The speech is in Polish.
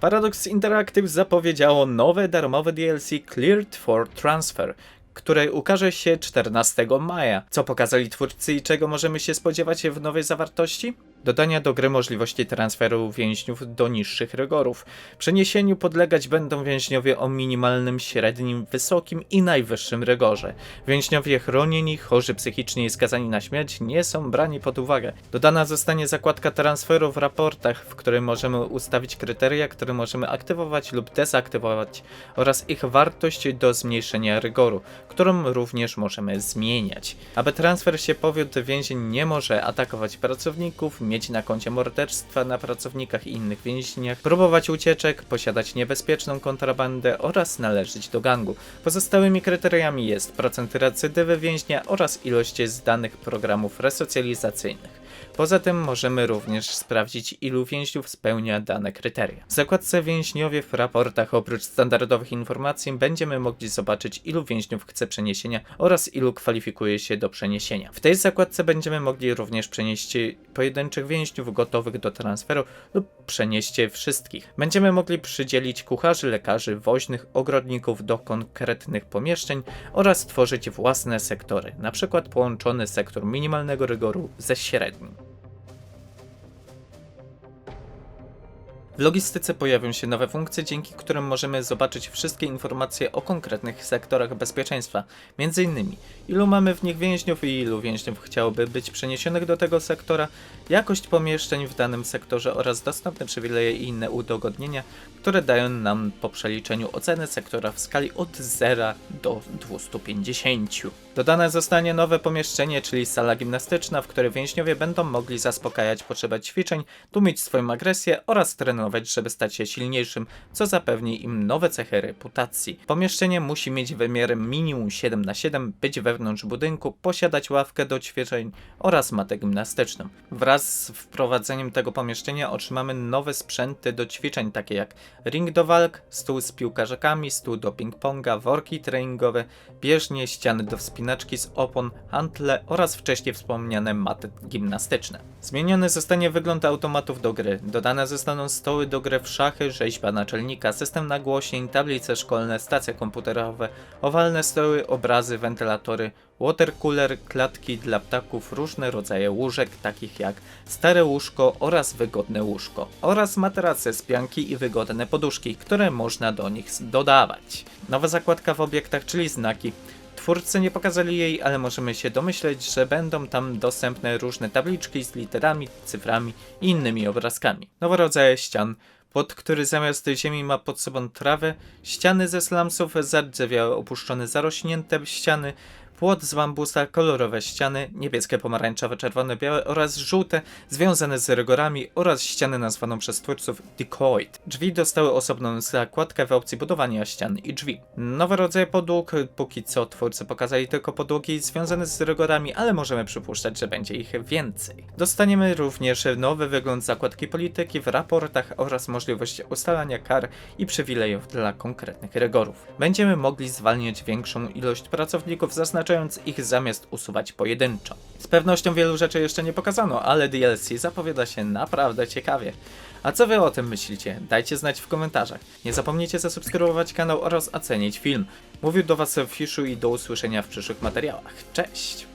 Paradox Interactive zapowiedziało nowe darmowe DLC Cleared for Transfer, które ukaże się 14 maja. Co pokazali twórcy i czego możemy się spodziewać w nowej zawartości? Dodania do gry możliwości transferu więźniów do niższych rygorów. Przeniesieniu podlegać będą więźniowie o minimalnym, średnim, wysokim i najwyższym rygorze. Więźniowie chronieni, chorzy psychicznie i skazani na śmierć nie są brani pod uwagę. Dodana zostanie zakładka transferu w raportach, w którym możemy ustawić kryteria, które możemy aktywować lub dezaktywować oraz ich wartość do zmniejszenia rygoru, którą również możemy zmieniać. Aby transfer się powiódł, więzień nie może atakować pracowników, mieć na koncie morderstwa na pracownikach i innych więźniach, próbować ucieczek, posiadać niebezpieczną kontrabandę oraz należeć do gangu. Pozostałymi kryteriami jest procent recydywy więźnia oraz ilość zdanych programów resocjalizacyjnych. Poza tym możemy również sprawdzić, ilu więźniów spełnia dane kryteria. W zakładce więźniowie w raportach oprócz standardowych informacji będziemy mogli zobaczyć, ilu więźniów chce przeniesienia oraz ilu kwalifikuje się do przeniesienia. W tej zakładce będziemy mogli również przenieść pojedynczych więźniów gotowych do transferu lub przenieść wszystkich. Będziemy mogli przydzielić kucharzy, lekarzy, woźnych, ogrodników do konkretnych pomieszczeń oraz tworzyć własne sektory, np. połączony sektor minimalnego rygoru ze średnim. W logistyce pojawią się nowe funkcje, dzięki którym możemy zobaczyć wszystkie informacje o konkretnych sektorach bezpieczeństwa. Innymi, ilu mamy w nich więźniów i ilu więźniów chciałoby być przeniesionych do tego sektora, jakość pomieszczeń w danym sektorze oraz dostępne przywileje i inne udogodnienia, które dają nam po przeliczeniu oceny sektora w skali od 0 do 250. Dodane zostanie nowe pomieszczenie, czyli sala gimnastyczna, w której więźniowie będą mogli zaspokajać potrzebę ćwiczeń, tłumić swoją agresję oraz trenować, żeby stać się silniejszym, co zapewni im nowe cechy reputacji. Pomieszczenie musi mieć wymiarem minimum 7 na 7 być wewnątrz budynku, posiadać ławkę do ćwiczeń oraz matę gimnastyczną. Wraz z wprowadzeniem tego pomieszczenia otrzymamy nowe sprzęty do ćwiczeń, takie jak ring do walk, stół z piłkarzakami, stół do ping-ponga, worki treningowe, bieżnie, ściany do wspinaczki z opon, hantle oraz wcześniej wspomniane maty gimnastyczne. Zmieniony zostanie wygląd automatów do gry. Dodane zostaną do gry w szachy, rzeźba naczelnika, system nagłośnień, tablice szkolne, stacje komputerowe, owalne stoły, obrazy, wentylatory, watercooler, klatki dla ptaków, różne rodzaje łóżek, takich jak stare łóżko oraz wygodne łóżko, oraz materace z pianki i wygodne poduszki, które można do nich dodawać. Nowa zakładka w obiektach, czyli znaki. Twórcy nie pokazali jej, ale możemy się domyśleć, że będą tam dostępne różne tabliczki z literami, cyframi i innymi obrazkami. Nowe rodzaje ścian, pod który zamiast ziemi ma pod sobą trawę, ściany ze slumsów, zardzewiałe, opuszczone, zarośnięte ściany, płot z bambusa, kolorowe ściany, niebieskie, pomarańczowe, czerwone, białe oraz żółte, związane z rygorami oraz ściany nazwaną przez twórców Decoid. Drzwi dostały osobną zakładkę w opcji budowania ścian i drzwi. Nowe rodzaje podłóg, póki co twórcy pokazali tylko podłogi związane z rygorami, ale możemy przypuszczać, że będzie ich więcej. Dostaniemy również nowy wygląd zakładki polityki w raportach oraz możliwość ustalania kar i przywilejów dla konkretnych rygorów. Będziemy mogli zwalniać większą ilość pracowników, zaznaczając ich zamiast usuwać pojedynczo. Z pewnością wielu rzeczy jeszcze nie pokazano, ale DLC zapowiada się naprawdę ciekawie. A co wy o tym myślicie? Dajcie znać w komentarzach. Nie zapomnijcie zasubskrybować kanał oraz ocenić film. Mówił do was Fiszu i do usłyszenia w przyszłych materiałach. Cześć!